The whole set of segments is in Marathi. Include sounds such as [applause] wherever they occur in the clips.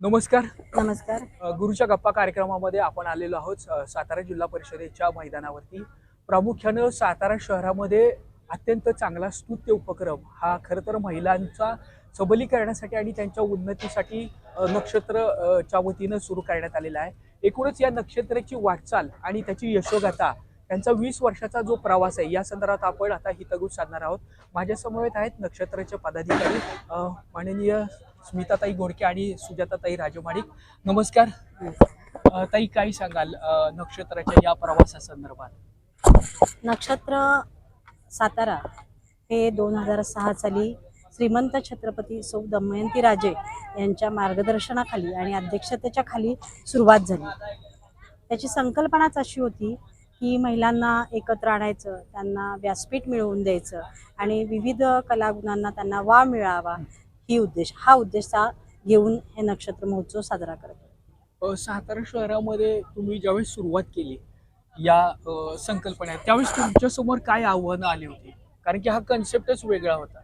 नमस्कार. नमस्कार. गुरुच्या गप्पा कार्यक्रमामध्ये आपण आलेलो आहोत सातारा जिल्हा परिषदेच्या मैदानावरती. प्रामुख्यानं सातारा शहरामध्ये अत्यंत चांगला स्तुत्य उपक्रम हा खरं तर महिलांचा सबलीकरणासाठी आणि त्यांच्या उन्नतीसाठी अ, नक्षत्र अ, च्या वतीनं सुरू करण्यात आलेला आहे. एकूणच या नक्षत्राची वाटचाल आणि त्याची यशोगाथा त्यांचा वीस वर्षाचा जो प्रवास आहे या संदर्भात आपण आता हितगुज साधणार आहोत. माझ्या समवेत आहेत नक्षत्राचे पदाधिकारी माननीय स्मिताताई गोडके आणि सुजाताताई राजमाणिक. नमस्कार. ताई काय सांगाल नक्षत्राच्या या प्रवासासंदर्भात? नक्षत्र सातारा हे दोन हजार सहा साली श्रीमंत छत्रपती सौ दमयंती राजे यांच्या मार्गदर्शनाखाली आणि अध्यक्षतेच्या खाली सुरुवात झाली. त्याची संकल्पनाच अशी होती की महिलांना एकत्र आणायचं त्यांना व्यासपीठ मिळवून द्यायचं आणि विविध कलागुणांना त्यांना वाव मिळावा. ही उद्देश हा उद्देश घेऊन हे नक्षत्र महोत्सव साजरा करतो सातारा शहरामध्ये तुम्ही ज्यावेळेस सुरुवात केली या अ, संकल्पनेत त्यावेळेस तुमच्यासमोर काय आव्हानं आली होती? कारण की हा कन्सेप्टच वेगळा होता.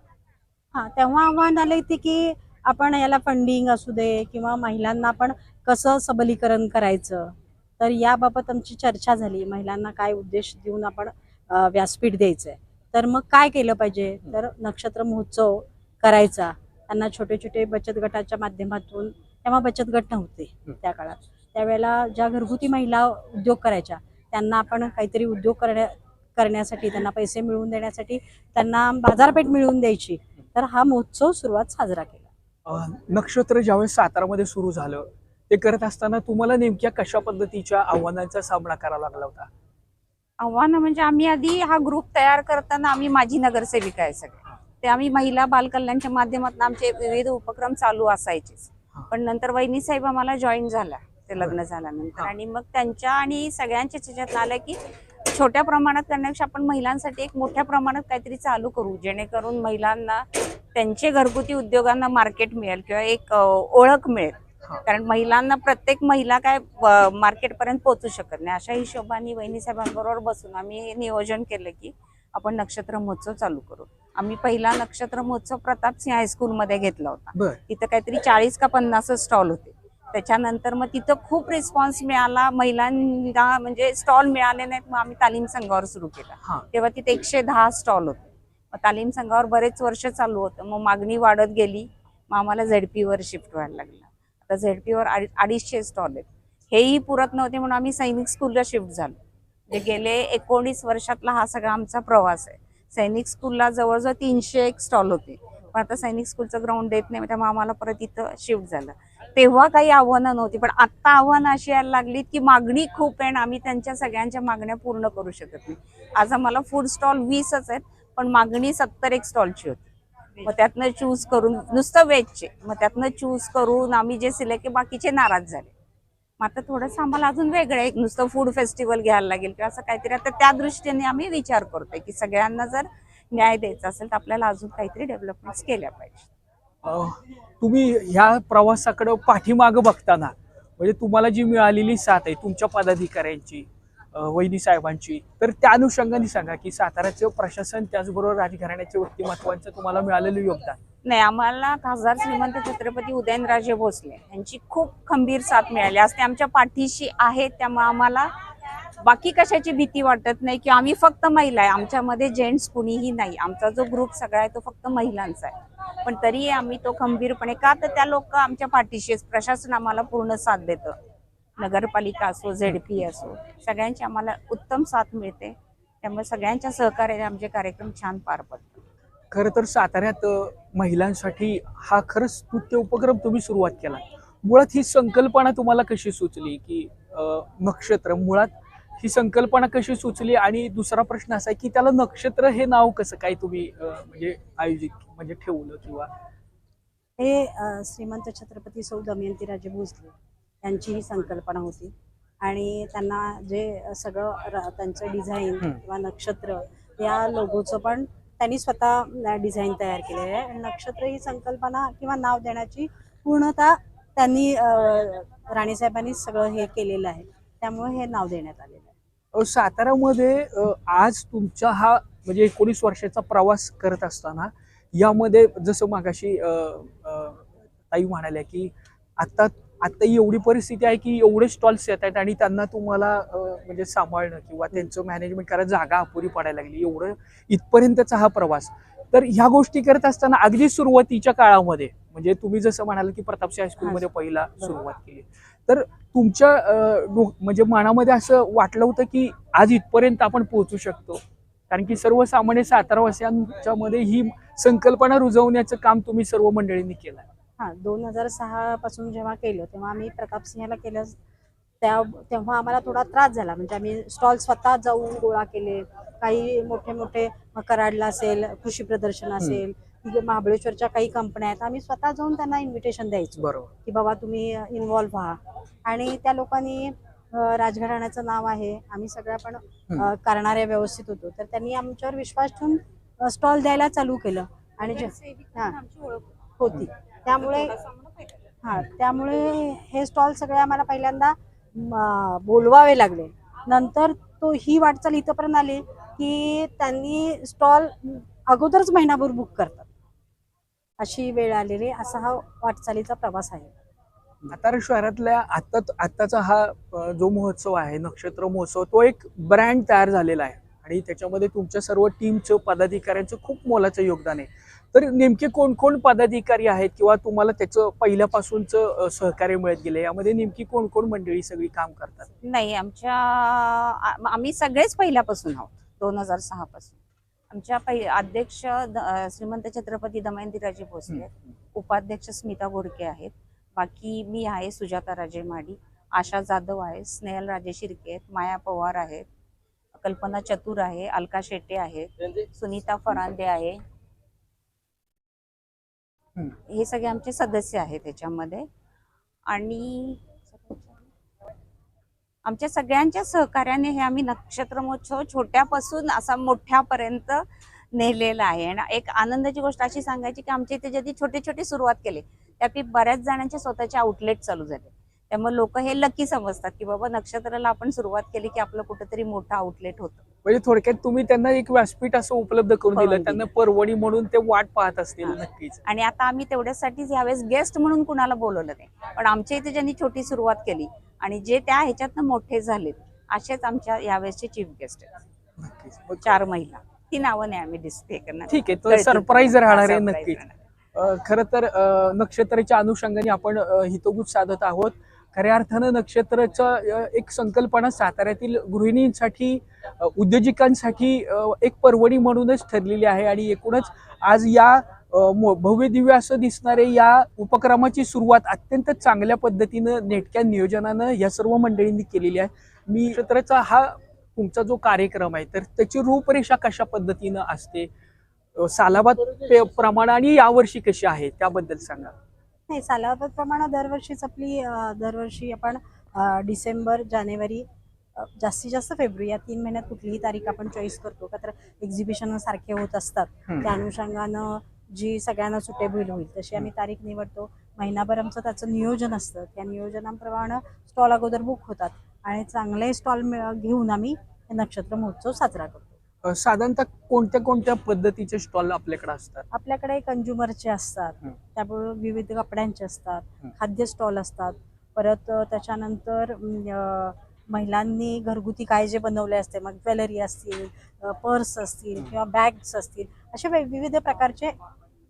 हा तेव्हा आव्हान आले ते की आपण याला फंडिंग असू दे किंवा महिलांना आपण कसं सबलीकरण करायचं तर याबाबत आमची चर्चा झाली. महिलांना काय उद्देश देऊन आपण व्यासपीठ द्यायचंय. तर मग काय केलं पाहिजे? तर नक्षत्र महोत्सव करायचा. त्यांना छोटे छोटे बचत गटाच्या माध्यमातून तेव्हा बचत गट नव्हते त्या काळात. त्यावेळेला ज्या घरगुती महिला उद्योग करायच्या त्यांना आपण काहीतरी उद्योग करण्या करण्यासाठी त्यांना पैसे मिळवून देण्यासाठी त्यांना बाजारपेठ मिळवून द्यायची. तर हा महोत्सव सुरुवात साजरा केला. नक्षत्र ज्यावेळेस सातारामध्ये सुरू झालं ते करत असताना तुम्हाला नेमक्या कशा पद्धतीच्या आव्हानांचा सामना करावा लागला होता? आव्हानं म्हणजे आम्ही आधी हा ग्रुप तयार करताना आम्ही माझी नगरसेविका आहे सगळे. ते आम्ही महिला बालकल्याणच्या माध्यमातून आमचे विविध उपक्रम चालू असायचेच. पण नंतर वहिनी साहेब आम्हाला जॉईन झाला ते लग्न. झाल्यानंतर. आणि मग त्यांच्या आणि सगळ्यांच्याच ह्याच्यात आलं की छोट्या प्रमाणात करण्यापेक्षा आपण महिलांसाठी एक मोठ्या प्रमाणात काहीतरी चालू करू जेणेकरून महिलांना त्यांचे घरगुती उद्योगांना मार्केट मिळेल किंवा एक ओळख मिळेल. कारण महिलांना प्रत्येक महिला काय मार्केट पर्यंत पोहोचू शकत नाही अशा हिशोबाने वहिनी साहेबांबरोबर बसून आम्ही हे नियोजन केलं की आपण नक्षत्र महोत्सव चालू करू आम्ही पहिला नक्षत्र महोत्सव प्रताप सिंह हायस्कूलमध्ये घेतला होता. तिथं काहीतरी चाळीस का पन्नास स्टॉल होते. त्याच्यानंतर मग तिथं खूप रिस्पॉन्स मिळाला. महिलांना म्हणजे स्टॉल मिळाले नाहीत मग आम्ही तालीम संघावर सुरू केला. तेव्हा तिथे एकशे दहा स्टॉल होते. मग तालीम संघावर बरेच वर्ष चालू होतं. मग मागणी वाढत गेली. मग आम्हाला झेडपीवर शिफ्ट व्हायला लागलं. आता झेडपीवर अडीचशे स्टॉल आहेत. हेही पुरत नव्हते म्हणून आम्ही सैनिक स्कूलला शिफ्ट झालो. म्हणजे गेले एकोणीस वर्षातला हा सगळा आमचा प्रवास आहे. सैनिक स्कूलला जवळजवळ तीनशे एक स्टॉल होते. पण आता सैनिक स्कूलचं ग्राउंड देत नाही म्हणजे त्यामुळे आम्हाला परत इथं शिफ्ट झालं. तेव्हा काही आव्हानं नव्हती पण आता आव्हानं अशी यायला लागलीत की मागणी खूप आहे आणि आम्ही त्यांच्या सगळ्यांच्या मागण्या पूर्ण करू शकत नाही. आज आम्हाला फूड स्टॉल वीसच आहेत पण मागणी सत्तर एक स्टॉलची होती. मग त्यातनं चूज करून नुसतं वेजचे मग त्यातनं चूज करून आम्ही जे सिलेक्ट बाकीचे नाराज झाले. मग आता थोडंसं आम्हाला अजून वेगळं आहे. नुसतं फूड फेस्टिवल घ्यायला लागेल किंवा असं काहीतरी. आता त्या दृष्टीने आम्ही विचार करतोय की सगळ्यांना जर न्याय द्यायचा असेल तर आपल्याला अजून काहीतरी डेव्हलपमेंट केल्या पाहिजे. तुम्ही ह्या प्रवासाकडं पाठीमाग बघताना म्हणजे तुम्हाला जी मिळालेली साथ आहे तुमच्या पदाधिकाऱ्यांची वहिनी साहेबांची तर त्या अनुषंगाने सांगा की साताऱ्याचं प्रशासन त्याचबरोबर राजघराण्याचे व्यक्तिमत्वांचं तुम्हाला मिळालेलं योगदान. नाही आम्हाला खासदार श्रीमंत छत्रपती उदयनराजे भोसले यांची खूप खंबीर साथ मिळाली. आज ते आमच्या पाठीशी आहेत त्यामुळे आम्हाला बाकी कशाची भीती वाटत नाही की आम्ही फक्त महिला आहे. आमच्यामध्ये जेंट्स कुणीही नाही. आमचा जो ग्रुप सगळा आहे तो फक्त महिलांचा आहे. पण तरीही आम्ही तो खंबीरपणे का तर त्या लोक आमच्या पाठीशी प्रशासन आम्हाला पूर्ण साथ देतं. नगरपालिका असो झेडपी असो सगळ्यांची आम्हाला उत्तम साथ मिळते. त्यामुळे सगळ्यांच्या सहकार्याने आमचे कार्यक्रम छान पार पडतात. खरं तर साताऱ्यात महिलांसाठी हा खरंच स्तुत्य उपक्रम तुम्ही सुरुवात केला. मुळात ही संकल्पना तुम्हाला कशी सुचली की नक्षत्र? मुळात ही संकल्पना कशी सुचली? आणि दुसरा प्रश्न असा आहे की त्याला नक्षत्र हे नाव कसं काय तुम्ही म्हणजे आयोजित म्हणजे ठेवलं किंवा? हे श्रीमंत छत्रपती सौ दमयंतीराजे भोसले यांची ही संकल्पना होती. आणि त्यांना जे सगळं त्यांचं डिझाईन. किंवा नक्षत्र या लोगोचं पण त्यांनी स्वतः डिझाईन तयार केलेलं आहे. आणि नक्षत्र ही संकल्पना किंवा नाव देण्याची पूर्णतः त्यांनी राणीसाहेबांनी सगळं हे केलेलं आहे. त्यामुळे हे नाव देण्यात आलेलं आहे. सातारामध्ये साताऱ्यामध्ये आज तुमचा हा म्हणजे एकोणीस वर्षाचा प्रवास करत असताना यामध्ये जसं मागाशी ताई म्हणाल्या की आता आता एवढी परिस्थिती आहे की एवढे स्टॉल्स येत आहेत आणि त्यांना तुम्हाला म्हणजे सांभाळणं किंवा त्यांचं मॅनेजमेंट करायला जागा अपुरी पडायला लागली. एवढं इथपर्यंतचा हा प्रवास. तर ह्या गोष्टी करत असताना अगदी सुरुवातीच्या काळामध्ये म्हणजे तुम्ही जसं म्हणाल की प्रतापसिंह हायस्कूलमध्ये पहिला सुरुवात केली. तर तुमच्या म्हणजे मनामध्ये असं वाटलं होतं की आज इथपर्यंत आपण पोहोचू शकतो? कारण की सर्वसामान्य सातारावासियांच्या मध्ये ही संकल्पना रुजवण्याचं काम तुम्ही सर्व मंडळींनी केलं हा दोन हजार सहा पासून जेव्हा केलं तेव्हा आम्ही प्रताप सिंहाला केलं. त्या तेव्हा आम्हाला थोडा त्रास झाला. म्हणजे आम्ही स्टॉल स्वतः जाऊन गोळा केले. काही मोठे मोठे कराडला असेल कृषी प्रदर्शन असेल महाबळेश्वरच्या काही कंपन्या आहेत. आम्ही स्वतः जाऊन त्यांना इन्व्हिटेशन द्यायचो. बरोबर. की बाबा तुम्ही इन्व्हॉल्व्ह व्हा. आणि त्या लोकांनी अं, राजघराण्याचं नाव आहे. आम्ही सगळ्या पण अं, करणारे व्यवस्थित होतो. तर त्यांनी आमच्यावर विश्वास ठेवून स्टॉल द्यायला चालू केलं. आणि जे हा. होती. त्यामुळे हा त्यामुळे हे स्टॉल सगळे आम्हाला पहिल्यांदा बोलवावे लागले. नंतर तो ही वाटचाल इथंपर्यंत आली की त्यांनी स्टॉल अगोदरच महिनाभर बुक करतात. अशी वेळ आलेली असा हा वाटचालीचा प्रवास आहे. सातारा शहरातल्या आता आत्ताचा हा जो महोत्सव आहे नक्षत्र महोत्सव तो एक ब्रँड तयार झालेला आहे. आणि त्याच्यामध्ये तुमच्या सर्व टीमचं पदाधिकाऱ्यांचं खूप मोलाचं योगदान आहे. तर नेमके कोण कोण पदाधिकारी आहेत किंवा तुम्हाला त्याचं पहिल्यापासूनचं सहकार्य मिळत गेले यामध्ये नेमकी कोण कोण मंडळी सगळी काम करतात? नाही आमच्या आम्ही सगळेच पहिल्यापासून आहोत दोन हजार सहा पासून. आमच्या पहि अध्यक्ष श्रीमंत छत्रपती दमयंतीराजे भोसले उपाध्यक्ष स्मिता गोडके आहेत बाकी मी आहे सुजाता राजे माडी आशा जाधव आहे स्नेहल राजे शिर्के आहेत माया पवार आहेत कल्पना चतुर आहे अलका शेट्टे आहेत सुनीता फरांदे आहे. हे. सगळे आमचे सदस्य आहेत त्याच्यामध्ये. आणि आमच्या सगळ्यांच्या सहकार्याने हे आम्ही नक्षत्र महोत्सव छोट्यापासून असा मोठ्यापर्यंत नेलेला आहे. आणि एक आनंदाची गोष्ट अशी सांगायची की आमच्या इथे ज्यांनी छोटे छोटे सुरुवात केले त्यापैकी बऱ्याच जणांचे स्वतःचे आउटलेट चालू झाले. त्यामुळे लोक हे लकी समजतात की बाबा नक्षत्राला आपण सुरुवात केली की आपलं कुठेतरी मोठं आउटलेट होतं. म्हणजे थोडक्यात तुम्ही त्यांना एक व्यासपीठ असं उपलब्ध करून दिलं त्यांना. परवणी म्हणून ते वाट पाहत असतील. नक्कीच. आणि आता आम्ही तेवढ्यासाठीच यावेळेस गेस्ट म्हणून कुणाला बोलवलं नाही. पण आमच्या इथे ज्यांनी छोटी सुरुवात केली आणि जे त्या ह्याच्यातनं मोठे झालेत असेच आमच्या यावेळेसचे चीफ गेस्ट आहेत. चार महिला. ती नावं नाही आम्ही करणार. ठीक आहे सरप्राईज. राहणार आहे नक्कीच. खरं तर नक्षत्राच्या अनुषंगाने आपण हितगुज साधत आहोत. खऱ्या अर्थानं नक्षत्राचं एक संकल्पना साताऱ्यातील गृहिणींसाठी उद्योजकांसाठी एक पर्वणी म्हणूनच ठरलेली आहे. आणि एकूणच आज या भव्य दिव्य असं दिसणारे या उपक्रमाची सुरुवात अत्यंत चांगल्या पद्धतीनं नेटक्या नियोजनानं या सर्व मंडळींनी केलेली आहे. मी नक्षत्राचा हा तुमचा जो कार्यक्रम आहे तर त्याची रूपरेषा कशा पद्धतीनं असते? सालाबाद प्रमाण आणि यावर्षी कशी आहे? त्याबद्दल सांगा. नाही सालाबाद प्रमाणे दरवर्षीच आपली दरवर्षी आपण डिसेंबर जानेवारी जास्तीत जास्त फेब्रुवारी या तीन महिन्यात कुठलीही तारीख आपण चॉईस करतो. का तर एक्झिबिशन सारखे होत असतात. त्या अनुषंगानं जी सगळ्यांना सुटेबल होईल तशी आम्ही तारीख निवडतो. महिनाभर आमचं त्याचं नियोजन असतं. त्या नियोजनाप्रमाणे स्टॉल अगोदर बुक होतात. आणि चांगले स्टॉल घेऊन आम्ही नक्षत्र महोत्सव साजरा करतो. अ, साधारणतः कोणत्या कोणत्या पद्धतीचे स्टॉल आपल्याकडे असतात आपल्याकडे कंझ्युमरचे असतात हं. त्याबरोबर विविध कपड्यांचे असतात हं. खाद्य स्टॉल असतात परत अ, त्याच्यानंतर अ, महिलांनी घरगुती काय जे बनवले असते मग ज्वेलरी असतील पर्स असतील हं. किंवा बॅग्स असतील असे वे- विविध प्रकारचे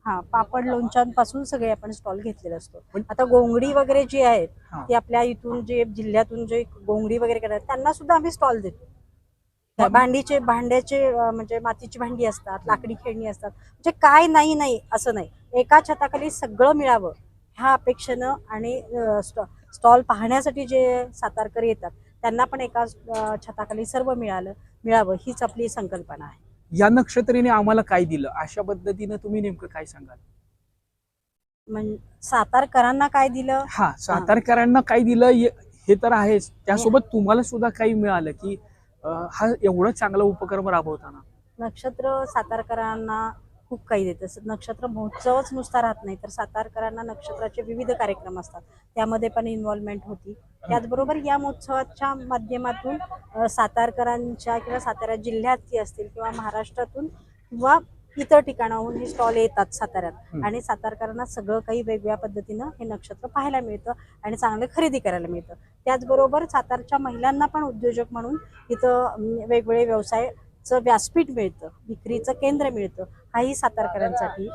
हा पापड लोणच्यांपासून सगळे आपण स्टॉल घेतलेले असतो पण- आता गोंगडी वगैरे जी आहेत हा. ती आपल्या इथून जे जिल्ह्यातून जे गोंगडी वगैरे करतात त्यांना सुद्धा आम्ही स्टॉल देतो. भांडीचे भांड्याचे म्हणजे मातीची भांडी असतात लाकडी खेळणी असतात. म्हणजे काय नाही नाही असं नाही. एका छताखाली सगळं मिळावं ह्या अपेक्षेनं आणि स्टॉल पाहण्यासाठी जे सातारकर येतात त्यांना पण एका छताखाली सर्व मिळालं मिळावं हीच आपली संकल्पना आहे. या नक्षत्रीने आम्हाला काय दिलं? अशा पद्धतीनं तुम्ही नेमकं काय सांगाल? सातारकरांना काय दिलं? हा सातारकरांना काय दिलं? हे तर आहेच. त्यासोबत तुम्हाला सुद्धा काही मिळालं की हा एवढं चांगला उपक्रम राबवताना? नक्षत्र सातारकरांना खूप काही देतं. नक्षत्र महोत्सवच नुसता राहत नाही तर सातारकरांना नक्षत्राचे विविध कार्यक्रम असतात. त्यामध्ये पण इन्व्हॉल्वमेंट होती. त्याचबरोबर या महोत्सवाच्या माध्यमातून सातारकरांच्या किंवा सातारा जिल्ह्यातली असतील किंवा महाराष्ट्रातून किंवा इतर ठिकाणाहून हे स्टॉल येतात साताऱ्यात. आणि सातारकरांना सगळं काही वेगवेगळ्या पद्धतीनं हे नक्षत्र पाहायला मिळतं आणि चांगलं खरेदी करायला मिळतं. त्याचबरोबर सातारच्या महिलांना पण उद्योजक म्हणून इथं वेगवेगळे व्यवसायाचं व्यासपीठ मिळतं विक्रीचं केंद्र मिळतं. हाही सातारकरांसाठी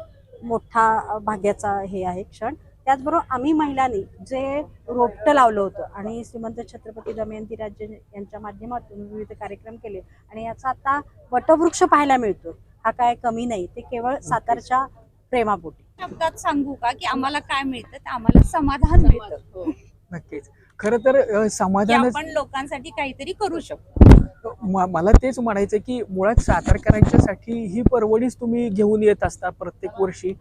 मोठा भाग्याचा हे आहे क्षण. त्याचबरोबर आम्ही महिलांनी जे रोपटं लावलं होतं आणि श्रीमंत छत्रपती दमयंती राज्य यांच्या माध्यमातून विविध कार्यक्रम केले आणि याचा आता वटवृक्ष पाहायला मिळतो. हा काय कमी नाही ते केवळ सातारच्या प्रेमापोटी. शब्दात सांगू का की आम्हाला काय मिळतं तर आम्हाला समाधान मिळतं. नक्कीच. खरं तर की समाधानच आपण लोकांसाठी काहीतरी करू शकतो. म- मला तेच म्हणायचं की मुळात सातारकरांच्यासाठी ही पर्वणीच तुम्ही घेऊन येत असता प्रत्येक वर्षी.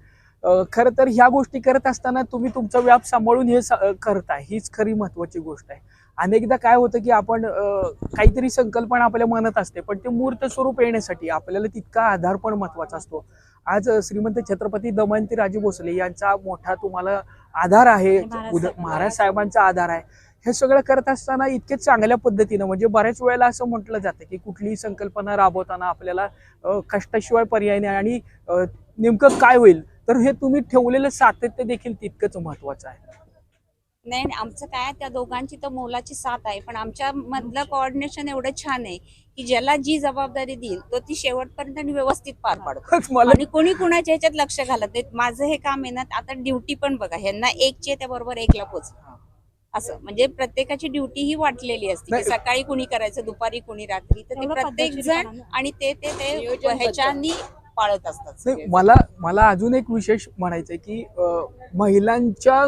अ, खरं तर ह्या गोष्टी करत असताना तुम्ही तुमचा व्याप सांभाळून हे सा- अ, करताय. हीच खरी महत्वाची गोष्ट आहे. अनेकदा काय होतं की आपण काहीतरी संकल्पना आपल्या मनात असते पण ते मूर्त स्वरूप येण्यासाठी आपल्याला तितका आधार पण महत्त्वाचा असतो. आज श्रीमंत छत्रपती दमयंती राजे भोसले यांचा मोठा तुम्हाला आधार आहे महाराज साहेबांचा. आधार आहे. हे सगळं करत असताना इतके चांगल्या पद्धतीनं म्हणजे बऱ्याच वेळेला असं म्हटलं जातं की कुठलीही संकल्पना राबवताना आपल्याला कष्टाशिवाय पर्याय नाही आणि नेमकं काय होईल? तर हे तुम्ही ठेवलेलं सातत्य देखील तितकंच महत्वाचं आहे. नाही नाही, आमचं काय त्या दोघांची तर मोलाची साथ आहे पण आमच्या मधलं कोऑर्डिनेशन एवढं छान आहे की ज्याला जी जबाबदारी देईल तो ती शेवटपर्यंत आणि व्यवस्थित पार पाडतो [laughs] आणि कोणी कुणाच्या ह्याच्यात लक्ष घालत नाही माझं हे काम आहे ना आता ड्युटी पण बघा ह्यांना एकची त्याबरोबर एकला पोच असं म्हणजे प्रत्येकाची ड्युटी ही वाटलेली असते. सकाळी कुणी करायचं दुपारी कुणी रात्री तर ते प्रत्येक जण. आणि ते ते ह्याच्यानी पाळत असतात. मला मला अजून एक विशेष म्हणायचंय की महिलांच्या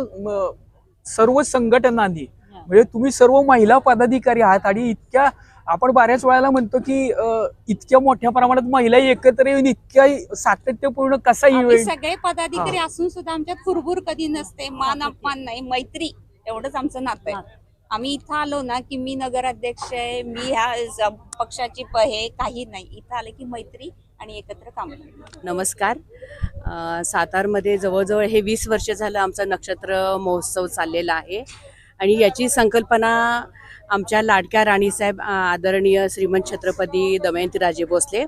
सर्व संघटनांनी. म्हणजे तुम्ही सर्व महिला पदाधिकारी आहात आणि इतक्या आपण बऱ्याच वेळेला म्हणतो की इतक्या मोठ्या प्रमाणात महिला एकत्र येऊन इतक्या सातत्यपूर्ण कसा इव्हेंट सगळे पदाधिकारी असून सुद्धा आमच्यात कुरबुर कधी नसते मान अपमान नाही मैत्री एवढंच आमचं नातं आहे. आम्ही इथं आलो ना की मी नगराध्यक्ष आहे मी ह्या पक्षाची प- हे काही नाही. इथं आले की मैत्री आणि एकत्र काम नमस्कार. सातारमध्ये जवळजवळ हे वीस वर्ष झालं आमचा नक्षत्र महोत्सव चाललेला आहे. आणि याची संकल्पना आमच्या लाडक्या राणीसाहेब आदरणीय श्रीमंत छत्रपती दमयंती राजे भोसले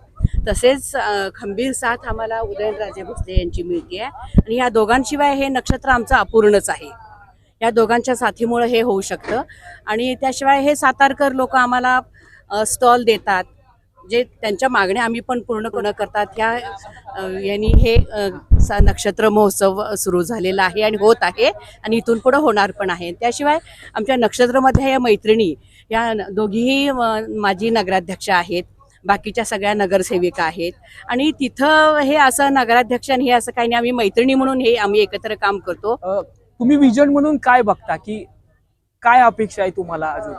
तसेच खंबीर साथ आम्हाला उदयनराजे भोसले यांची मिळते आहे आणि या दोघांशिवाय हे नक्षत्र आमचं अपूर्णच आहे. या दोघांच्या साथीमुळं हे होऊ शकतं. आणि त्याशिवाय हे सातारकर लोक आम्हाला स्टॉल देतात. जे त्यांच्या मागण्या आम्ही पण पूर्ण पूर्ण करतात ह्या यांनी हे नक्षत्र महोत्सव सुरू झालेला आहे आणि होत आहे आणि इथून पुढं होणार पण आहे. त्याशिवाय आमच्या नक्षत्रमध्ये या मैत्रिणी या दोघीही माझी नगराध्यक्ष आहेत बाकीच्या सगळ्या नगरसेविका आहेत आणि तिथं हे असं नगराध्यक्ष आणि हे असं काही नाही आम्ही मैत्रिणी म्हणून हे आम्ही एकत्र काम करतो. तुम्ही विजन म्हणून काय बघता की काय अपेक्षा आहे तुम्हाला अजून?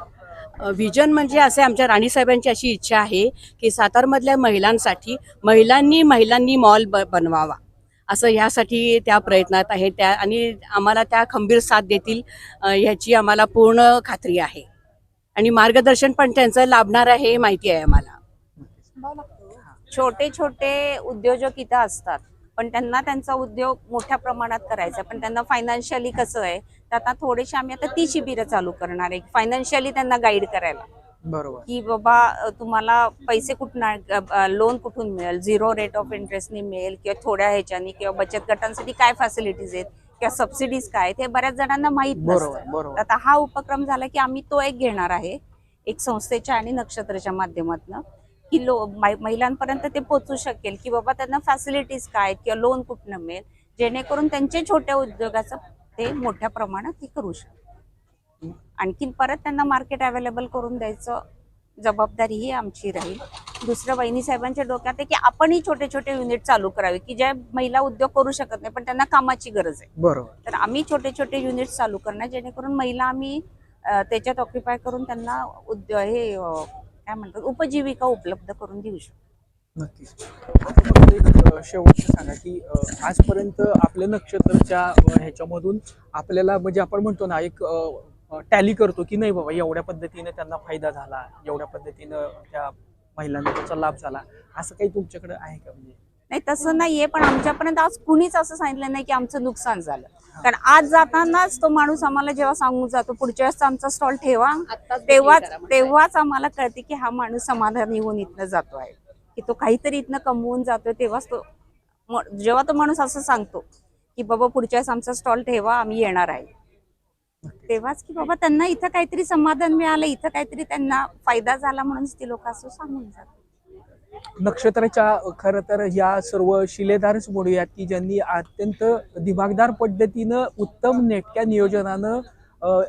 विजन म्हणजे असे आमच्या राणीसाहेबांची अशी इच्छा आहे की सातारमधल्या महिलांसाठी महिलांनी महिलांनी मॉल ब बनवावा. असं ह्यासाठी त्या प्रयत्नात आहे. त्या आणि आम्हाला त्या खंबीर साथ देतील ह्याची आम्हाला पूर्ण खात्री आहे. आणि मार्गदर्शन पण त्यांचं लाभणार आहे हे माहिती आहे आम्हाला. छोटे छोटे उद्योजक इथं असतात पण त्यांना त्यांचा उद्योग मोठ्या प्रमाणात करायचा आहे. पण त्यांना फायनान्शियली कसं आहे तर आता थोडेसे आम्ही आता ती शिबिरं चालू करणार आहे. फायनान्शियली त्यांना गाईड करायला. बरोबर. की बाबा तुम्हाला पैसे कुठून लोन कुठून मिळेल? झिरो रेट ऑफ इंटरेस्टनी मिळेल किंवा थोड्या ह्याच्यानी किंवा बचत गटांसाठी काय फॅसिलिटीज आहेत? किंवा सबसिडीज काय आहेत? हे बऱ्याच जणांना माहीत बरोबर नसतं आता हा उपक्रम झाला की आम्ही तो एक घेणार आहे. एक संस्थेच्या आणि नक्षत्राच्या माध्यमातून की लो महिलांपर्यंत ते पोहोचू शकेल की बाबा त्यांना फॅसिलिटीज काय आहेत किंवा लोन कुठनं मिळेल? जेणेकरून त्यांचे छोट्या उद्योगाचं ते मोठ्या प्रमाणात हे करू शकतात. आणखीन परत त्यांना मार्केट अवेलेबल करून द्यायचं जबाबदारी ही आमची राहील. दुसरं वहिनी साहेबांच्या डोक्यात आहे की आपणही छोटे छोटे युनिट चालू करावे की ज्या महिला उद्योग करू शकत नाही पण त्यांना कामाची गरज आहे. बरोबर. तर आम्ही छोटे छोटे युनिट चालू करणार जेणेकरून महिला आम्ही त्याच्यात ऑक्युपाय करून त्यांना उद्योग हे काय म्हणतात उपजीविका उपलब्ध करून देऊ शकतो. नक्कीच. आता फक्त एक, अ, शेवटचं सांगा की अ, आजपर्यंत आपल्या नक्षत्रच्या अ, ह्याच्यामधून आपल्याला म्हणजे आपण म्हणतो ना एक टॅली करतो की नाही बाबा एवढ्या पद्धतीने त्यांना फायदा झाला एवढ्या पद्धतीनं त्या महिलांना त्याचा लाभ झाला. असं काही तुमच्याकडे आहे का म्हणजे? नाही तसं नाहीये पण आमच्यापर्यंत आज कुणीच असं सांगितलं नाही की आमचं नुकसान झालं. कारण आज जातानाच तो माणूस आम्हाला जेव्हा सांगून जातो पुढच्या वेळेस आमचा स्टॉल ठेवा तेव्हाच तेव्हाच आम्हाला कळते की हा माणूस समाधानी होऊन इथनं जातो आहे की तो काहीतरी इथनं कमवून जातोय तेव्हाच तो जेव्हा तो माणूस असं सांगतो की बाबा पुढच्या वेळेस आमचा स्टॉल ठेवा आम्ही येणार आहे. तेव्हाच की बाबा त्यांना इथं काहीतरी समाधान मिळालं इथं काहीतरी त्यांना फायदा झाला म्हणून ती लोक असं सांगून जातात. नक्षत्राच्या खरं तर या सर्व शिलेदारच म्हणूयात की ज्यांनी अत्यंत दिमागदार पद्धतीनं उत्तम नेटक्या नियोजनानं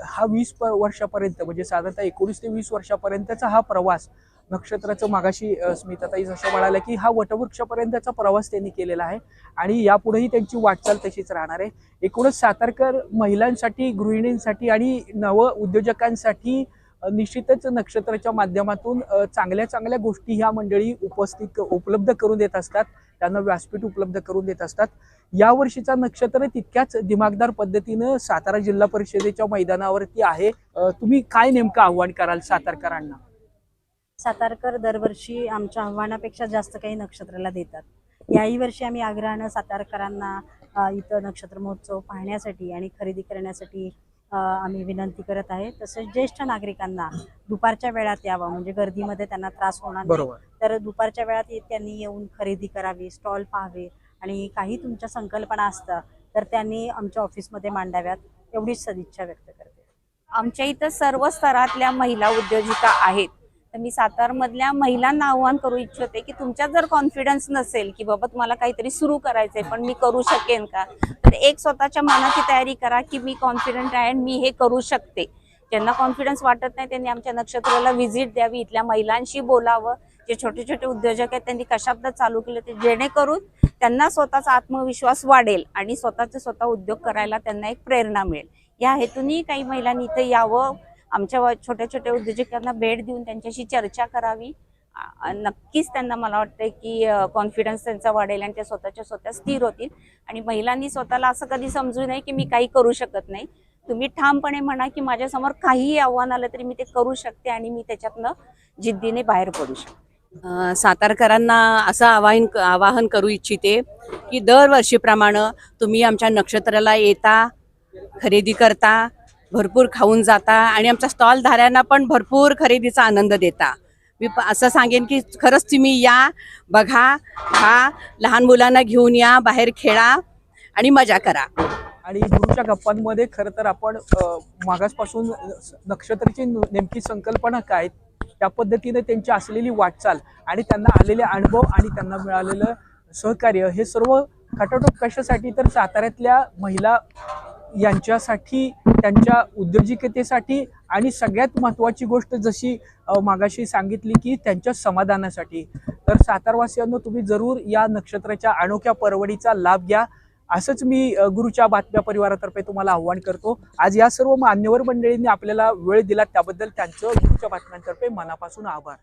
हा वीस वर्षापर्यंत म्हणजे साधारणतः एकोणीस ते वीस वर्षापर्यंतचा हा प्रवास नक्षत्राचं मागाशी स्मिताताई जसं म्हणाल्या की हा वटवृक्षापर्यंतचा प्रवास त्यांनी केलेला आहे आणि यापुढेही त्यांची वाटचाल तशीच राहणार आहे. एकूणच सातारकर महिलांसाठी गृहिणींसाठी आणि नव उद्योजकांसाठी निश्चितच नक्षत्राच्या माध्यमातून चांगल्या चांगल्या गोष्टी ह्या मंडळी उपस्थित उपलब्ध करून देत असतात. त्यांना व्यासपीठ उपलब्ध करून देत असतात. या वर्षीचा नक्षत्र तितक्याच दिमागदार पद्धतीनं सातारा जिल्हा परिषदेच्या मैदानावरती आहे. तुम्ही काय नेमकं आव्हान कराल सातारकरांना? सातारकर दरवर्षी आमच्या आव्हानापेक्षा जास्त काही नक्षत्राला देतात. याही वर्षी आम्ही आग्रहानं सातारकरांना इथं नक्षत्र महोत्सव पाहण्यासाठी आणि खरेदी करण्यासाठी आम्ही विनंती करत आहे. तसेच ज्येष्ठ नागरिकांना दुपारच्या वेळात यावं म्हणजे गर्दीमध्ये त्यांना त्रास होणार नाही. तर दुपारच्या वेळात ये- त्यांनी येऊन खरेदी करावी स्टॉल पाहावे आणि काही तुमच्या संकल्पना असतात तर त्यांनी आमच्या ऑफिसमध्ये मांडाव्यात एवढीच सदिच्छा व्यक्त करते. आमच्या इथं सर्व स्तरातल्या महिला उद्योजिका आहेत. तर मी सातारमधल्या महिलांना आव्हान करू इच्छिते की तुमच्यात जर कॉन्फिडन्स नसेल की बाबा तुम्हाला काहीतरी सुरू करायचंय पण मी करू शकेन का? तर एक स्वतःच्या मनाची तयारी करा की मी कॉन्फिडंट आहे आणि मी हे करू शकते. ज्यांना कॉन्फिडन्स वाटत नाही त्यांनी आमच्या नक्षत्राला व्हिजिट द्यावी इथल्या महिलांशी बोलावं. जे छोटे छोटे उद्योजक आहेत त्यांनी कशाबद्दल चालू केले ते जेणेकरून त्यांना स्वतःचा आत्मविश्वास वाढेल आणि स्वतःचे स्वतः उद्योग करायला त्यांना एक प्रेरणा मिळेल. या हेतूनही काही महिलांनी इथं यावं. आमच्या व- छोट्या छोट्या उद्योजकांना भेट देऊन त्यांच्याशी चर्चा करावी. नक्कीच त्यांना मला वाटतं की कॉन्फिडन्स त्यांचा वाढेल आणि त्या स्वतःच्या स्वतः स्थिर होतील. आणि महिलांनी स्वतःला असं कधी समजू नये की मी काही करू शकत नाही. तुम्ही ठामपणे म्हणा की माझ्यासमोर काहीही आव्हान आलं तरी मी ते करू शकते आणि मी त्याच्यातनं जिद्दीने बाहेर पडू शकते. सातारकरांना असं आवाहन आवाहन करू इच्छिते की दरवर्षीप्रमाणे तुम्ही आमच्या नक्षत्राला येता खरेदी करता भरपूर खाऊन जाता आणि आमच्या स्टॉलधाऱ्यांना पण भरपूर खरेदीचा आनंद देता. मी प- असं सांगेन की खरंच तुम्ही या बघा खा लहान मुलांना घेऊन या बाहेर खेळा आणि मजा करा. आणि गुरुच्या गप्पांमध्ये खरं तर आपण मागासपासून नक्षत्राची नेमकी संकल्पना काय त्या पद्धतीने त्यांची असलेली वाटचाल आणि त्यांना आलेले अनुभव आणि त्यांना मिळालेलं सहकार्य हे सर्व खटाटोप कशासाठी तर साताऱ्यातल्या महिला यांच्यासाठी त्यांच्या उद्योजिकतेसाठी आणि सगळ्यात महत्त्वाची गोष्ट जशी मागाशी सांगितली की त्यांच्या समाधानासाठी. तर सातारवासियांनो तुम्ही जरूर या नक्षत्राच्या अनोख्या परवडीचा लाभ घ्या. असंच मी गुरुच्या बातम्या परिवारातर्फे तुम्हाला आव्हान करतो. आज या सर्व मान्यवर मंडळींनी आपल्याला वेळ दिला त्याबद्दल त्यांचं गुरुच्या बातम्यांतर्फे मनापासून आभार.